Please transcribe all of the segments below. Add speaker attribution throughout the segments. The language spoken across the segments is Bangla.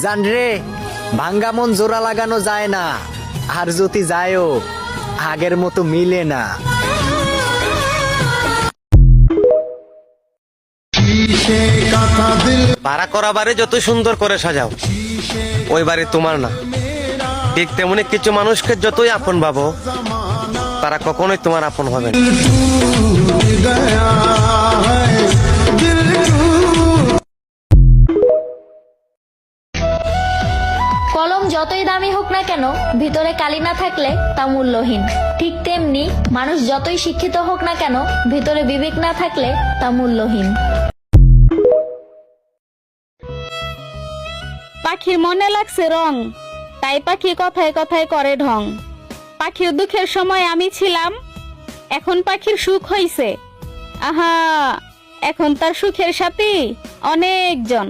Speaker 1: জান রে, ভাঙ্গা মন জোড়া লাগানো যায় না, আর যদি যায়ও, আগের মতো মিলে না।
Speaker 2: ভাড়া করা বাড়ি যত সুন্দর করে সাজাও, ওই বাড়ি তোমার না। ঠিক তেমনি কিছু মানুষকে যতই আপন ভাবো, তারা কখনোই তোমার আপন হবে না।
Speaker 3: যতই দামি হোক না কেন, ভিতরে কালি না থাকলে তা মূল্যহীন। ঠিক তেমনি মানুষ যতই শিক্ষিত হোক না কেন, ভিতরে বিবেক না থাকলে তা মূল্যহীন।
Speaker 4: পাখির মনে লাগছে রং, তাই পাখি কথায় কথায় করে ঢং। পাখির দুঃখের সময় আমি ছিলাম, এখন পাখির সুখ হইছে। আহা, এখন তার সুখের সাথী অনেকজন।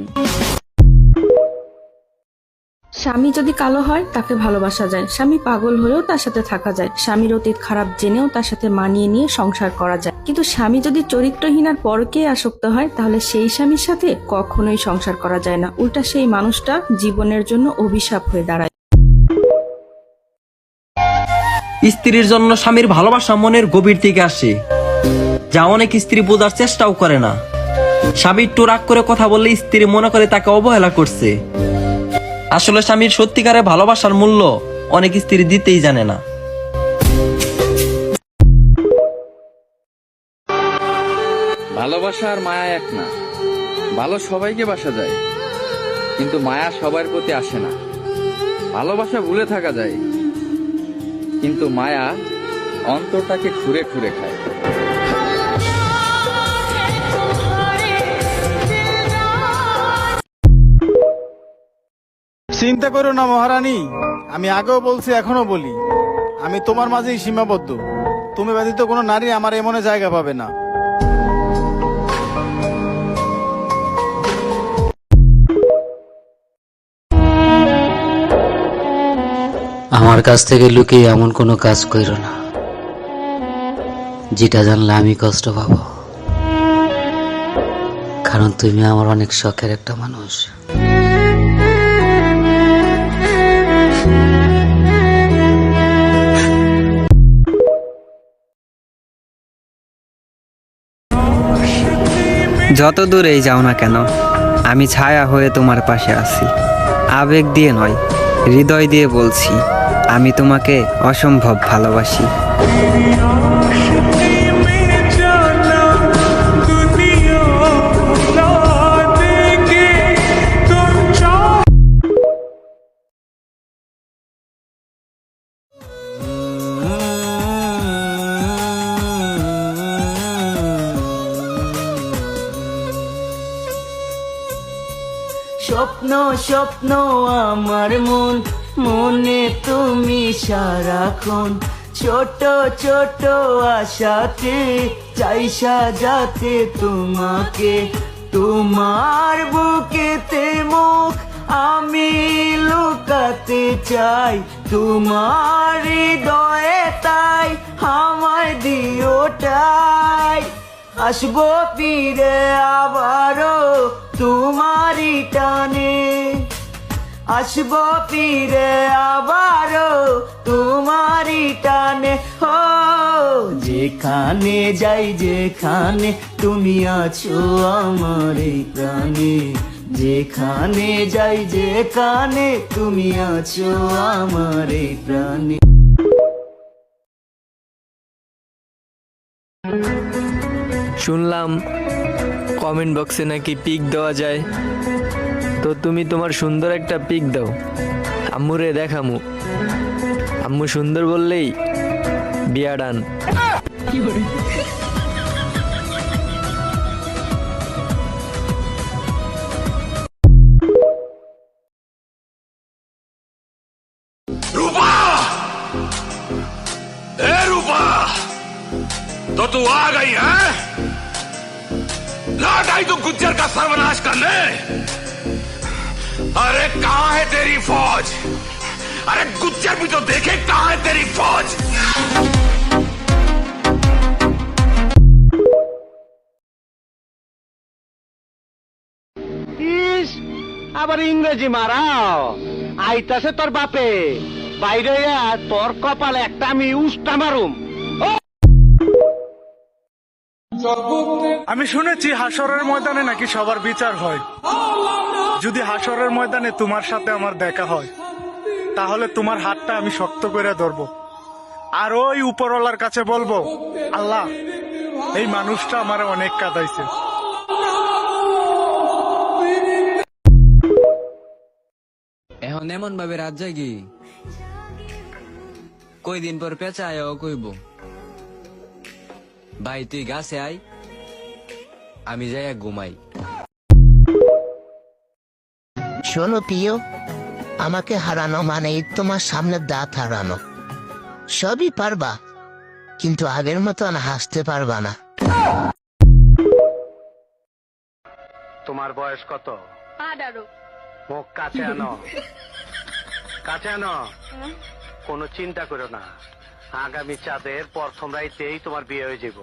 Speaker 5: স্বামী যদি কালো হয়, তাকে ভালোবাসা যায়। স্বামী পাগল হয়েও তার সাথে থাকা যায়। স্বামীর অতীত খারাপ জেনেও তার সাথে মানিয়ে নিয়ে সংসার করা যায়। কিন্তু স্বামী যদি চরিত্রহীন আর পরকে আসক্ত হয়, তাহলে সেই স্বামীর সাথে কখনোই সংসার করা যায় না। উল্টা সেই মানুষটা জীবনের জন্য অভিশাপ হয়ে দাঁড়ায়।
Speaker 6: স্ত্রীর জন্য স্বামীর ভালোবাসা মনের গভীর থেকে আসে। যা অনেক স্ত্রী বোঝার চেষ্টাও করে না। স্বামী একটু রাগ করে কথা বললে স্ত্রী মনে করে তাকে অবহেলা করছে। আসলে স্বামীর সত্যিকারে ভালোবাসার মূল্য অনেক স্ত্রী দিতেই জানে না।
Speaker 7: ভালোবাসা আর মায়া এক না। ভালো সবাইকে বাসা যায়, কিন্তু মায়া সবার প্রতি আসে না। ভালোবাসা ভুলে থাকা যায়, কিন্তু মায়া অন্তরটাকে খুঁড়ে খুঁড়ে খায়।
Speaker 8: চিন্তা করো না, মহারানী। আমি আগেও বলছি এখনও বলি। আমি তোমার মাঝেই সীমাবদ্ধ। তুমি ব্যতীত কোনো নারী আমার এমনে জায়গা পাবে না।
Speaker 9: আমার কাছ থেকে লুকিয়ে এমন কোনো কাজ করো না, যেটা জানলে আমি কষ্ট পাবো। কারণ তুমি আমার অনেক শখের একটা মানুষ।
Speaker 10: যত দূরেই যাও না কেন, আমি ছায়া হয়ে তোমার পাশে আছি। আবেগ দিয়ে নয়, হৃদয় দিয়ে বলছি, আমি তোমাকে অসম্ভব ভালোবাসি।
Speaker 11: স্বপ্ন স্বপ্ন আমার মন, মনে তুমি সারাক্ষণ। ছোট ছোট আশাতে চাই সাজাতে তোমাকে। তোমার বুকেতে মুখ আমি লুকাতে চাই। তোমার হৃদয়ে তাই আমায় দিওটাই আসব ফিরে আবারও তোমারই টানে। আসব ফিরে আবারও তোমারই টানে। হো যেখানে যাই, যেখানে তুমি আছো আমার এই প্রাণে। যেখানে যাই, যেখানে তুমি আছো আমার এই প্রাণে।
Speaker 10: শুনলাম কমেন্ট বক্সে নাকি পিক দেওয়া যায় তো তুমি তোমার সুন্দর একটা পিক দাও আম্মুরে দেখামু আম্মু সুন্দর বললেই বিয়া ডান
Speaker 12: ए रूपा तो तू आ गई है लौट आई तू गुज्जर का सर्वनाश करने अरे कहाँ है तेरी फौज अरे गुज्जर भी तो देखे कहाँ है तेरी फौज
Speaker 11: ইস
Speaker 1: আবার ইংরেজি মারাও আইতাছে তোর বাপে বাইরে তোর কপালে একটা আমি উস্টা মারুম
Speaker 8: আমি শুনেছি হাসরের ময়দানে নাকি সবার বিচার হয়। যদি হাসরের ময়দানে তোমার সাথে আমার দেখা হয়, তাহলে তোমার হাতটা আমি শক্ত করে ধরবো। আর ওই উপরওয়ালার কাছে বলব, আল্লাহ, এই মানুষটা আমার অনেক কাঁদাইছে।
Speaker 13: এখন এমন ভাবে রাত জাগি। কই দিন পর পেঁচা আয় কইব। ভাই তুই গাছে আয়। আমি যাই ঘুমাই।
Speaker 14: শোনো প্রিয় আমাকে হারানো মানে তোমার সামনে দাঁত হারানো। সবই পারবা কিন্তু আগের মতন হাসতে পারবা না।
Speaker 1: তোমার বয়স কত?
Speaker 15: আঠারো।
Speaker 1: মুখ কাছে আনো। কাছে আনো। কোনো চিন্তা করো না। আগামী চাঁদের প্রথম রাইতেই তোমার বিয়ে হয়ে যাব